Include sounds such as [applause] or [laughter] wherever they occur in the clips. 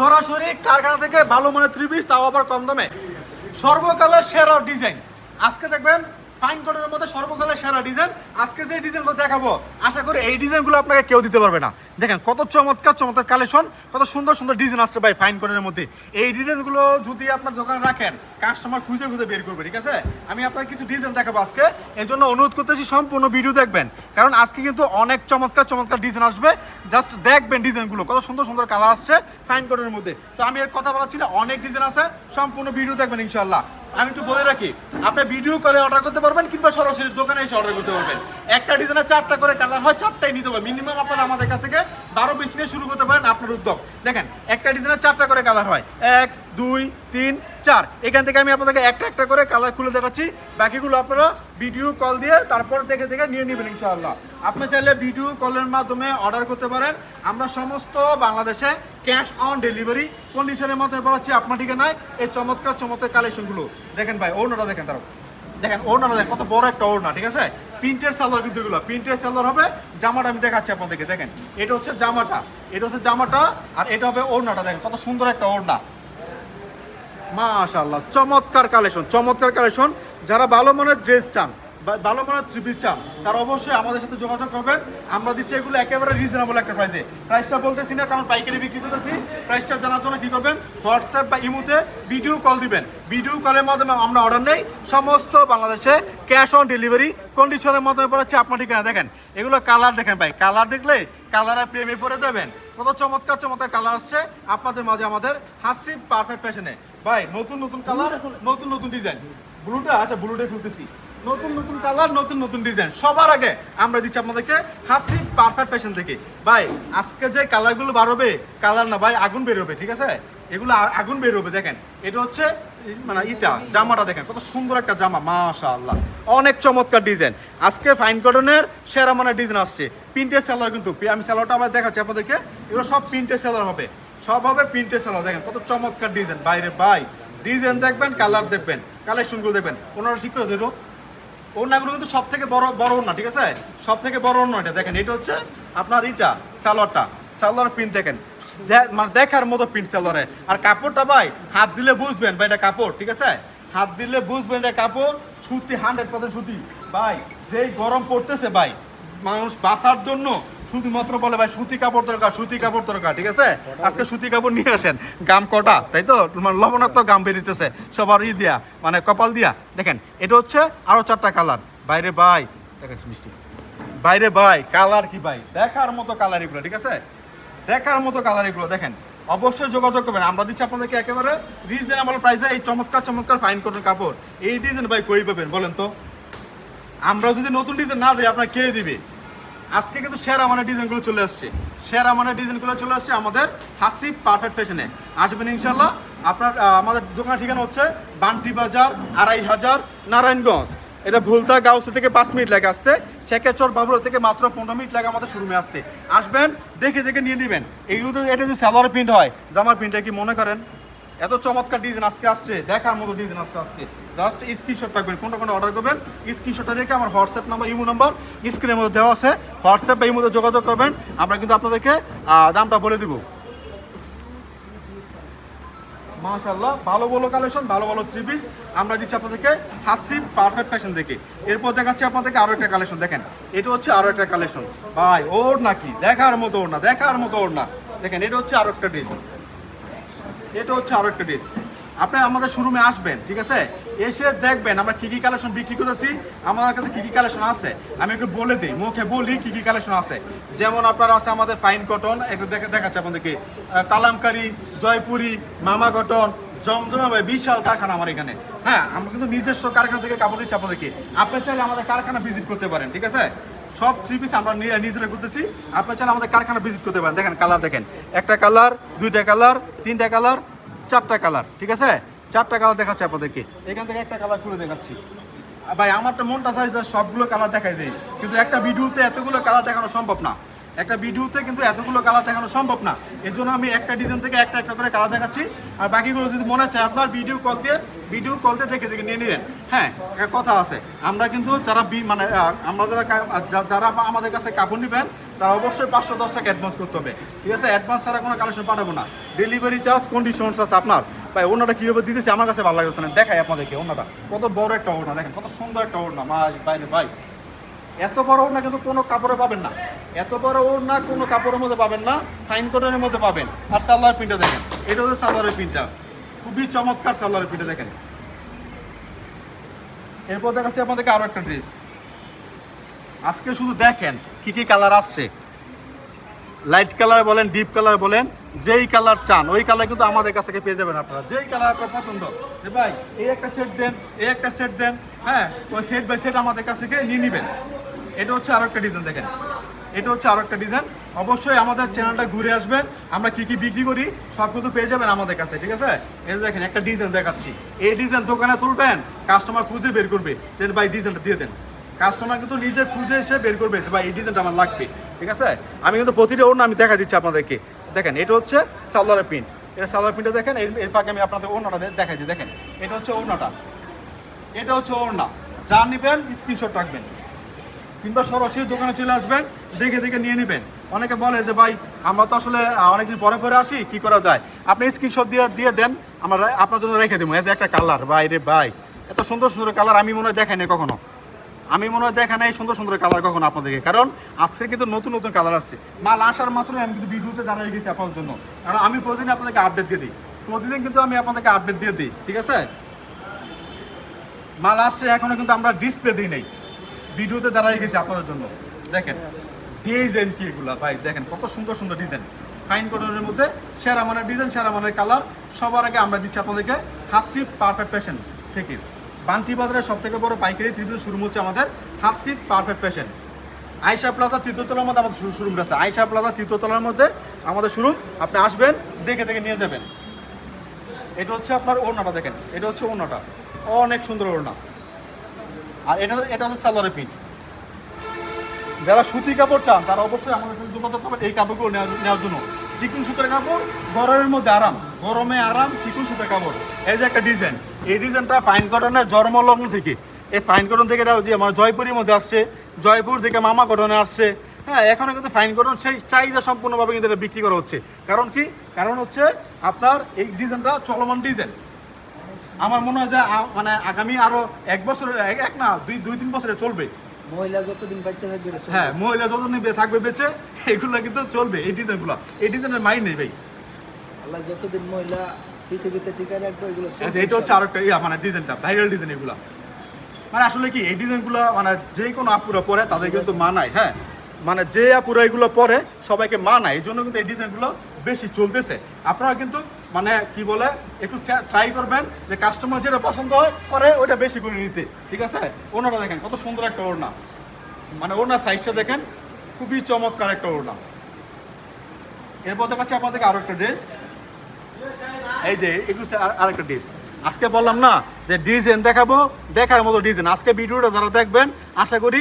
সরাসরি কারখানা থেকে ভালো মানের পিস তাও আবার কম দামে। সর্বকালের সেরা ডিজাইন আজকে দেখবেন ফাইন কোটের মধ্যে সর্বকালের সেরা ডিজাইন। আজকে যে ডিজাইনগুলো দেখাবো, আশা করি এই ডিজাইনগুলো আপনাকে কেউ দিতে পারবে না। দেখেন, কত চমৎকার চমৎকার কালেকশন, কত সুন্দর সুন্দর ডিজাইন আসছে ভাই ফাইন কোটের মধ্যে। এই ডিজাইনগুলো যদি আপনার দোকানে রাখেন, কাস্টমার খুঁজে খুঁজে বের করবে, ঠিক আছে? আমি আপনাকে কিছু ডিজাইন দেখাবো আজকে। এর জন্য অনুরোধ করতেছি সম্পূর্ণ ভিডিও দেখবেন। কারণ আজকে কিন্তু অনেক চমৎকার চমৎকার ডিজাইন আসবে। জাস্ট দেখবেন ডিজাইনগুলো, কত সুন্দর সুন্দর কালার আসছে ফাইন কোটের মধ্যে। তো আমি এর কথা বলাচ্ছি না অনেক ডিজাইন আছে, সম্পূর্ণ ভিডিও দেখবেন ইনশাল্লাহ আমি একটু বলে রাখি, আপনি ভিডিও কলে অর্ডার করতে পারবেন কিংবা সরাসরি দোকানে এসে অর্ডার করতে পারবেন। একটা ডিজাইনে চারটা করে কালার হয়, চারটাই নিতে হবে। মিনিমাম আপনারা আমাদের কাছ থেকে বারো পিস নিয়ে শুরু করতে পারেন আপনার উদ্যোগ। দেখেন, একটা ডিজাইনে চারটা করে কালার হয়। এক, দুই, তিন, চার। এখান থেকে আমি আপনাদেরকে একটা একটা করে কালার খুলে দেখাচ্ছি। বাকিগুলো আপনারা ভিডিও কল দিয়ে তারপর দেখে দেখে নিয়ে নেবেন ইনশাআল্লাহ। আপনি চাইলে ভিডিও কলের মাধ্যমে অর্ডার করতে পারেন। আমরা সমস্ত বাংলাদেশে ক্যাশ অন ডেলিভারি কন্ডিশনের মাধ্যমে পাচ্ছি আপনার ঠিকানায়। এই চমৎকার চমৎকার কালেকশনগুলো দেখেন ভাই, ওড়নাটা দেখেন তারা দেখেন, ওড়নাটা দেখেন, কত বড় একটা ওড়না, ঠিক আছে? প্রিন্টের সালোয়ার কিন্তু এগুলো। প্রিন্টের সালোয়ার হবে, জামাটা আমি দেখাচ্ছি আপনাদেরকে, দেখেন। এটা হচ্ছে জামাটা, এটা হচ্ছে জামাটা, আর এটা হবে ওড়নাটা, দেখেন, কত সুন্দর একটা ওড়না। মাশাল্লাহ চমৎকার কালেকশন চমৎকার কালেকশন যারা ভালো মনের ড্রেস চান ভালো মনের থ্রি পিস চান তারা অবশ্যই আমাদের সাথে যোগাযোগ করবেন। আমরা দিচ্ছি এগুলো একেবারে রিজনেবল একটা প্রাইসে প্রাইসটা বলতেছি না কারণ পাইকারি বিক্রি করতেছি। প্রাইসটা জানার জন্য কী করবেন? হোয়াটসঅ্যাপ বা ইমুতে ভিডিও কল দিবেন। ভিডিও কলের মাধ্যমে আমরা অর্ডার নেই। সমস্ত বাংলাদেশে ক্যাশ অন ডেলিভারি কন্ডিশনের মাধ্যমে পড়াচ্ছি আপনার ঠিকানা। দেখেন এগুলো কালার দেখেন ভাই। কালার দেখলে কালারের প্রেমে পড়ে যাবেন। কত চমৎকার চমৎকার কালার আসছে আপনাদের মাঝে আমাদের হাসি পারফেক্ট ফ্যাশনে ভাই নতুন নতুন কালার নতুন নতুন ডিজাইন ব্লুটা আচ্ছা ব্লুটা খুলতেছি। নতুন নতুন কালার নতুন নতুন ডিজাইন সবার আগে আমরা দিচ্ছি আপনাদেরকে হাসি পারফেক্ট ফ্যাশন থেকে। ভাই, আজকে যে কালারগুলো বাড়বে কালার না, ভাই, আগুন বেরোবে, ঠিক আছে? এগুলো আগুন বেরোবে, দেখেন। এটা হচ্ছে মানে ইটা, জামাটা দেখেন, কত সুন্দর একটা জামা, মাশাআল্লাহ। অনেক চমৎকার ডিজাইন আজকে ফাইন কটনের সেরা মানে ডিজাইন আসছে। প্রিন্টের সেলার কিন্তু আমি সেলারটা আবার দেখাচ্ছি আপনাদেরকে। এগুলো সব প্রিন্টের সেলার হবে। সব হবে প্রিন্টের সেলার দেখেন, কত চমৎকার ডিজাইন বাইরে বাই ডিজাইন দেখবেন কালার দেখবেন কালেকশনগুলো দেখবেন। ওনারা ঠিক করে দেবো। ওড়নাগুলো কিন্তু সব থেকে বড় বড় ওড়না, ঠিক আছে? সব থেকে বড় ওড়না এটা, দেখেন, এটা হচ্ছে আপনার ইটা, সালোয়ারটা। সালোয়ার প্রিন্ট দেখেন। মানে দেখার মতো প্রিন্ট সালোয়ারে। আর কাপড়টা ভাই, হাত দিলে বুঝবেন ভাই এটা কাপড়, ঠিক আছে? হাত দিলে বুঝবেন এটা কাপড়, সুতি হান্ড্রেড পার্সেন্ট সুতি। ভাই, যেই গরম পড়তেছে ভাই, মানুষ বাঁচার জন্য শুধুমাত্র বলে ভাই, সুতি কাপড় দরকার, সুতি কাপড় দরকার, ঠিক আছে? আজকে সুতি কাপড় নিয়ে আসেন। গাম কটা? তাই তো? মানে লবণাক্ত গাম বেরিতেছে সবার ই দিয়া মানে কপাল দিয়া। দেখেন, এটা হচ্ছে আরও চারটা কালার বাইরে ভাই দেখাচ্ছি মিষ্টি। বাইরে ভাই কালার কি ভাই? দেখার মতো কালার এগুলো, ঠিক আছে? দেখার মতো কালার এগুলো, দেখেন। অবশ্যই যোগাযোগ করবেন। আমরা দিচ্ছি আপনাদেরকে একেবারে রিজনেবল প্রাইসে এই চমৎকার চমৎকার ফাইন কটন কাপড়। এই ডিজাইন ভাই কই পাবেন বলেন তো? আমরা যদি নতুন ডিজাইন না দিই, আপনার কে দিবে? আজকে কিন্তু সেরা মানে ডিজাইনগুলো চলে আসছে। সেরা মানে ডিজাইনগুলো চলে আসছে আমাদের হাসি পারফেক্ট ফ্যাশনে আসবেন ইনশাল্লাহ আপনার আমাদের দোকান ঠিকানা হচ্ছে বান্টি বাজার, আড়াই হাজার, নারায়ণগঞ্জ। এটা ভুলতা গাউসে থেকে পাঁচ মিনিট লাগে আসতে। শেখেচর বাবুর থেকে মাত্র পনেরো মিনিট লাগে আমাদের শোরুমে আসতে। আসবেন, দেখে দেখে নিয়ে নেবেন। এইগুলো তো এটা যদি সালোয়ার প্রিন্ট হয় জামার প্রিন্টটা কি মনে করেন? এত চমৎকার ডিজাইন আজকে আসছে, দেখার মতো ডিজাইন আসছে। আজকে জাস্ট স্ক্রিনশট রাখবেন কোনটা কোনটা অর্ডার করবেন স্ক্রিনশটটা রেখে আমার হোয়াটসঅ্যাপ নাম্বার ইমো নাম্বার স্ক্রিনের মধ্যে দেওয়া আছে। হোয়াটসঅ্যাপ বা ইমোতে যোগাযোগ করবেন, আমরা কিন্তু আপনাদেরকে দামটা বলে দিব। মাশাল্লাহ ভালো ভালো কালেকশন ভালো ভালো থ্রি পিস আমরা দিচ্ছি আপনাদেরকে হাসিব পারফেক্ট ফ্যাশন দেখে। এরপর দেখাচ্ছি আপনাদেরকে আরও একটা কালেকশন দেখেন। এটা হচ্ছে আরও একটা কালেকশন ভাই ওর নাকি দেখার মতো ওর না দেখার মতো ওর না দেখেন, এটা হচ্ছে আরও একটা ড্রেস এটা হচ্ছে আরও একটা ড্রেস আপনি আমাদের শোরুমে আসবেন, ঠিক আছে? এসে দেখবেন আমরা কি কি কালেকশন বিক্রি করতেছি, আমার কাছে কি কি কালেকশন আছে। আমি একটু বলে দিই, মুখে বলি কি কি কালেকশন আছে। যেমন আপনার আছে আমাদের ফাইন কটন একটু দেখা দেখাচ্ছে আপনাদেরকে। কালামকারি, জয়পুরি, মামা কটন জমজমা ভাই, বিশাল কারখানা আমার এখানে। হ্যাঁ আমরা কিন্তু নিজস্ব কারখানা থেকে কাপড় দিচ্ছি আপনাদেরকে। আপনি চাইলে আমাদের কারখানা ভিজিট করতে পারেন, ঠিক আছে? সব থ্রি পিস আমরা নিজেরা করতেছি আপনার চাইলে আমাদের কারখানা ভিজিট করতে পারেন। দেখেন কালার দেখেন। একটা কালার দুইটা কালার তিনটা কালার চারটা কালার ঠিক আছে? চারটা কালার দেখাচ্ছি আপনাদেরকে। এখান থেকে একটা কালার খুলে দেখাচ্ছি। ভাই আমার তো মনটা চাই সবগুলো কালার দেখাই দেয় কিন্তু একটা ভিডিওতে এতগুলো কালার দেখানো সম্ভব না। একটা ভিডিওতে কিন্তু এতগুলো কালার দেখানো সম্ভব না। এর জন্য আমি একটা ডিজাইন থেকে একটা একটা করে কালার দেখাচ্ছি। আর বাকিগুলো যদি মনে আছে, আপনার ভিডিও কল দিয়ে ভিডিও কল দিয়ে দেখে দেখে নিয়ে নিলেন হ্যাঁ একটা কথা আছে। আমরা কিন্তু যারা মানে আমরা যারা যারা আমাদের কাছে কাপড় নেবেন, তারা অবশ্যই পাঁচশো দশ টাকা অ্যাডভান্স করতে হবে। ঠিক আছে? অ্যাডভান্স ছাড়া কোনো কালেকশন পাঠাবো না। ডেলিভারি চার্জ কন্ডিশনস আছে আপনার। ভাই ওনাটা কীভাবে দিতেছি? আমার কাছে ভালো লাগতেছে না। দেখাই আপনাদেরকে ওনাটা কত বড় একটা ওড়না, দেখেন, কত সুন্দর একটা ওড়না। ভাই বাইরে ভাই। এত বড় ওড়না কিন্তু কোনো কাপড়ে পাবেন না। এত বড় ওড়না কোনো কাপড়ের মধ্যে পাবেন না ফাইন কটনের মধ্যে পাবেন। আর সালোয়ার প্রিন্টটা দেখেন, এটা হচ্ছে সালোয়ারের প্রিন্টটা খুবই চমৎকার সালোয়ারের প্রিন্টটা দেখেন। এরপর দেখাচ্ছি আপনাদেরকে আরও একটা ড্রেস আজকে শুধু দেখেন কি কি কালার আসছে। লাইট কালার বলেন ডিপ কালার বলেন, যেই কালার চান, ওই কালার কিন্তু আমাদের কাছ থেকে পেয়ে যাবেন আপনারা। যেই কালার আপনার পছন্দ। যে ভাই, এই একটা সেট দেন, এই একটা সেট দেন হ্যাঁ ওই সেট বাই সেট আমাদের কাছ থেকে নিয়ে নেবেন। এটা হচ্ছে আরও একটা ডিজাইন দেখেন। এটা হচ্ছে আরও একটা ডিজাইন অবশ্যই আমাদের চ্যানেলটা ঘুরে আসবেন। আমরা কি কি বিক্রি করি, সব কিন্তু পেয়ে যাবেন আমাদের কাছে, ঠিক আছে? এটা দেখেন, একটা ডিজাইন দেখাচ্ছি। এই ডিজাইন দোকানে তুলবেন কাস্টমার খুঁজে বের করবে। যে ভাই ডিজাইনটা দিয়ে দেন। কাস্টমার কিন্তু নিজে খুঁজে এসে বের করবে ভাই, এই ডিজাইনটা আমার লাগবে, ঠিক আছে? আমি কিন্তু প্রতিটা ওড়না আমি দেখা দিচ্ছি আপনাদেরকে। দেখেন, এটা হচ্ছে সালোয়ারের প্রিন্ট এটা সালোয়ার প্রিন্টটা দেখেন, এর এর ফাঁকে আমি আপনাদের দে- দেখাই দিই। দেখেন, এটা হচ্ছে ওড়নাটা। এটা হচ্ছে ওড়না। যা নেবেন স্ক্রিনশট রাখবেন। কিংবা সরাসরি দোকানে চলে আসবেন, দেখে দেখে নিয়ে নেবেন। অনেকে বলে যে, ভাই, আমরা তো আসলে অনেকদিন পরে পরে আসি, কি করা যায়? আপনি স্ক্রিনশট দিয়ে দিয়ে দেন, আমরা আপনার জন্য রেখে দেবো। যে একটা কালার ভাই রে ভাই, এত সুন্দর সুন্দর কালার আমি মনে হয় দেখাই নাই কখনো। আমি মনে হয় দেখা নাই সুন্দর সুন্দর কালার কখনো আপনাদেরকে, কারণ আজকে কিন্তু নতুন নতুন কালার আসছে। মাল আসার মাত্র আমি কিন্তু ভিডিওতে দাঁড়িয়ে গেছি আপনার জন্য। কারণ আমি প্রতিদিন আপনাদেরকে আপডেট দিয়ে দিই। প্রতিদিন কিন্তু আমি আপনাদেরকে আপডেট দিয়ে দিই, ঠিক আছে? মাল আসছে, এখনও কিন্তু আমরা ডিসপ্লে দিই নাই। ভিডিওতে দাঁড়াই গেছি আপনাদের জন্য। দেখেন, ডিজাইন কি এগুলা? ভাই, দেখেন, কত সুন্দর সুন্দর ডিজাইন। ফাইন কটনের মধ্যে সেরা মানের ডিজাইন, সেরা মানের কালার সবার আগে আমরা দিচ্ছি আপনাদেরকে হাসিফ পারফেক্ট ফ্যাশন থেকে। বান্টি বাজারের সব থেকে বড় পাইকারি ত্রিপুর শুরু হচ্ছে আমাদের হাসিফ পারফেক্ট ফ্যাশন আয়সা প্লাজা তৃতীয়তলার মধ্যে আমাদের শুরু শুরু আছে। আয়সা প্লাজা তৃতীয়তলার মধ্যে আমাদের শুরু আপনি আসবেন, দেখে দেখে নিয়ে যাবেন। এটা হচ্ছে আপনার ওড়নাটা, দেখেন। এটা হচ্ছে ওড়নাটা। অনেক সুন্দর ওড়না। আর এটা এটা হচ্ছে সালোয়ারের পিঠ। যারা সুতি কাপড় চান, তারা অবশ্যই আমাদের সাথে যোগাযোগ করবেন। এই কাপড়গুলো নেওয়ার জন্য। চিকুন সুতার কাপড়, গরমের মধ্যে আরাম। গরমে আরাম চিকুন সুতার কাপড়। এই যে একটা ডিজাইন এই ডিজাইনটা ফাইন কটনের জন্মলগ্ন থেকে। এই ফাইন কটন থেকে এটা যে আমার জয়পুরের মধ্যে আসছে। জয়পুর থেকে মামা কটনে আসছে। হ্যাঁ এখনও কিন্তু ফাইন কটন সেই চাহিদা সম্পূর্ণভাবে কিন্তু এটা বিক্রি করা হচ্ছে। কারণ কি? কারণ হচ্ছে আপনার এই ডিজাইনটা চলমান ডিজাইন আমার মনে হয় যে মানে আগামী আরও এক বছর এক- না দুই দুই তিন বছরে চলবে। মহিলা যতদিন বাচ্চা থাকবে হ্যাঁ মহিলা যতদিন থাকবে বেঁচে এগুলো কিন্তু চলবে এই ডিজাইনগুলো। এই ডিজাইনের মাইন্ড নেই ভাই। আল্লাহ যতদিন মহিলা পৃথিবীতে টিকা রাখবে এগুলো এটা হচ্ছে আরেকটা ইয়া মানে ডিজাইনটা ভাইরাল ডিজাইন এগুলো। মানে আসলে কি এই ডিজাইনগুলো মানে যে কোনো আপুরা পরে তাদের কিন্তু মানায় হ্যাঁ। মানে যে আপুরা এগুলো পরে সবাইকে মানায় এই জন্য কিন্তু এই ডিজাইনগুলো বেশি চলতেছে। আপনারা কিন্তু মানে কি বলে, একটু ট্রাই করবেন যে কাস্টমার যেটা পছন্দ হয়, করে ওইটা বেশি করে নিতে। ঠিক আছে? ওনারা দেখেন, কত সুন্দর একটা ওড়না। মানে ওড়নার সাইজটা দেখেন, খুবই চমৎকার একটা ওড়না। এরপর দেখাচ্ছি আপনাদেরকে আরও একটা ড্রেস এই যে, একটু আরেকটা ডিস আজকে বললাম না যে ডিজাইন দেখাবো, দেখার মতো ডিজাইন আজকে ভিডিওটা যারা দেখবেন, আশা করি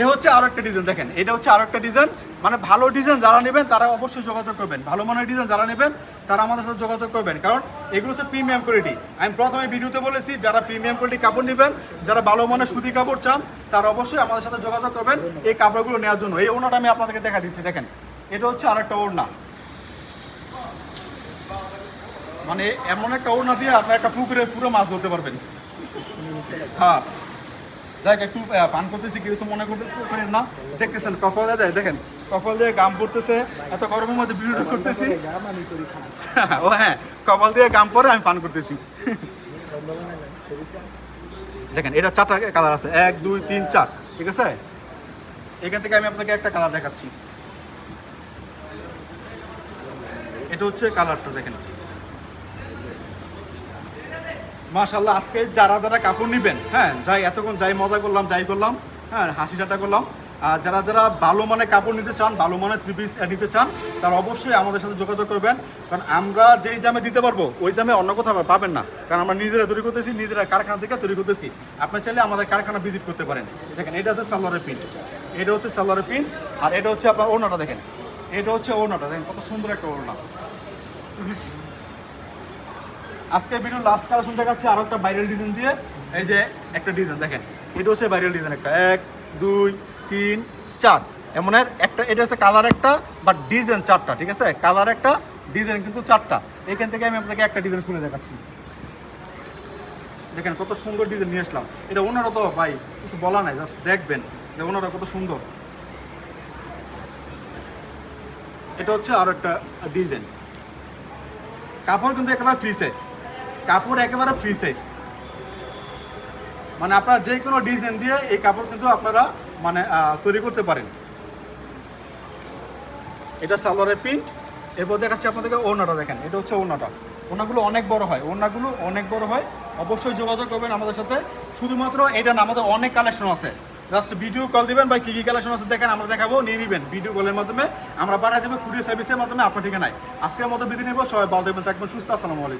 এ হচ্ছে আরও একটা ডিজাইন দেখেন, এটা হচ্ছে আরও একটা ডিজাইন মানে ভালো ডিজাইন যারা নেবেন, তারা অবশ্যই যোগাযোগ করবেন। ভালো মানের ডিজাইন যারা নেবেন, তারা আমাদের সাথে যোগাযোগ করবেন। কারণ এগুলো হচ্ছে প্রিমিয়াম কোয়ালিটি আমি প্রথমে ভিডিওতে বলেছি, যারা প্রিমিয়াম কোয়ালিটি কাপড় নেবেন, যারা ভালো মানের সুতি কাপড় চান, তারা অবশ্যই আমাদের সাথে যোগাযোগ করবেন এই কাপড়গুলো নেওয়ার জন্য। এই ওড়নাটা আমি আপনাদেরকে দেখা দিচ্ছি, দেখেন। এটা হচ্ছে আরেকটা ওড়না। মানে এমন একটা ওড়না দিয়ে আপনি একটা পুকুরে পুরো মাছ ধরতে পারবেন। হ্যাঁ। দেখ একটু পান করতেছি কিছু মনে করতে করেন না। দেখতেছেন, কপালে দেয় দেখেন, কপাল দিয়ে গাম পড়তেছে, এত গরমের মধ্যে ভিডিও করতেছি। [laughs] ও হ্যাঁ কপাল দিয়ে গাম পরে আমি পান করতেছি। [laughs] দেখেন, এটা চারটা কালার আছে, এক, দুই, তিন, চার, ঠিক আছে? এখান থেকে আমি আপনাকে একটা কালার দেখাচ্ছি। এটা হচ্ছে কালারটা দেখেন। মাশাল্লাহ আজকে যারা যারা কাপড় নেবেন হ্যাঁ যাই এতক্ষণ যাই মজা করলাম, যাই করলাম হ্যাঁ হাসি ঠাট্টা করলাম, আর যারা যারা ভালো মানের কাপড় নিতে চান, ভালো মানের থ্রি পিস নিতে চান, তারা অবশ্যই আমাদের সাথে যোগাযোগ করবেন, কারণ আমরা যেই দামে দিতে পারব, ওই দামে অন্য কোথাও পাবেন না, কারণ আমরা নিজেরা তৈরি করতেছি, নিজেরা কারখানা থেকে তৈরি করতেছি, আপনি চাইলে আমাদের কারখানা ভিজিট করতে পারেন। দেখেন, এটা হচ্ছে সালোয়ারের প্রিন্ট এটা হচ্ছে সালোয়ারের প্রিন্ট আর এটা হচ্ছে আপনার ওড়নাটা দেখেন, এটা হচ্ছে ওড়নাটা, দেখেন কত সুন্দর একটা ওড়না। আজকে ভিডিও লাস্ট কালেকশন দেখাচ্ছি আরও একটা ভাইরাল ডিজাইন দিয়ে। এই যে একটা ডিজাইন দেখেন, এটা হচ্ছে ভাইরাল ডিজাইন একটা। এক, দুই, তিন, চার। এমনের একটা, এটা হচ্ছে কালার একটা বাট ডিজাইন চারটা, ঠিক আছে? কালার একটা ডিজাইন কিন্তু চারটা। এখান থেকে আমি আপনাকে একটা ডিজাইন খুলে দেখাচ্ছি। দেখেন, কত সুন্দর ডিজাইন নিয়ে আসলাম। এটা ওনারা তো, ভাই, কিছু বলা নাই জাস্ট দেখবেন যে ওনারা কত সুন্দর। এটা হচ্ছে আরও একটা ডিজাইন কাপড় কিন্তু একেবারে ফ্রি সাইজ কাপড় একেবারে ফ্রি সাইজ মানে আপনারা যে কোনো ডিজাইন দিয়ে এই কাপড় কিন্তু আপনারা মানে তৈরি করতে পারেন। এটা সালোয়ারের প্রিন্ট এরপর দেখাচ্ছি আপনাদেরকে ওড়নাটা দেখেন। এটা হচ্ছে ওড়নাটা। ওড়নাগুলো অনেক বড় হয়। ওড়নাগুলো অনেক বড় হয়। অবশ্যই যোগাযোগ করবেন আমাদের সাথে। শুধুমাত্র এটা না, আমাদের অনেক কালেকশন আছে। জাস্ট ভিডিও কল দিবেন বা কী কী কালেকশন আছে দেখেন, আমরা দেখাবো, নিয়ে নেবেন। ভিডিও কলের মাধ্যমে আমরা পাঠিয়ে দেবো কুরিয়ার সার্ভিসের মাধ্যমে আপনার ঠিকানায়। আজকের মতো বিধি নেব। সবাই ভালো থাকবেন, সুস্থ। আসসালামু আলাইকুম।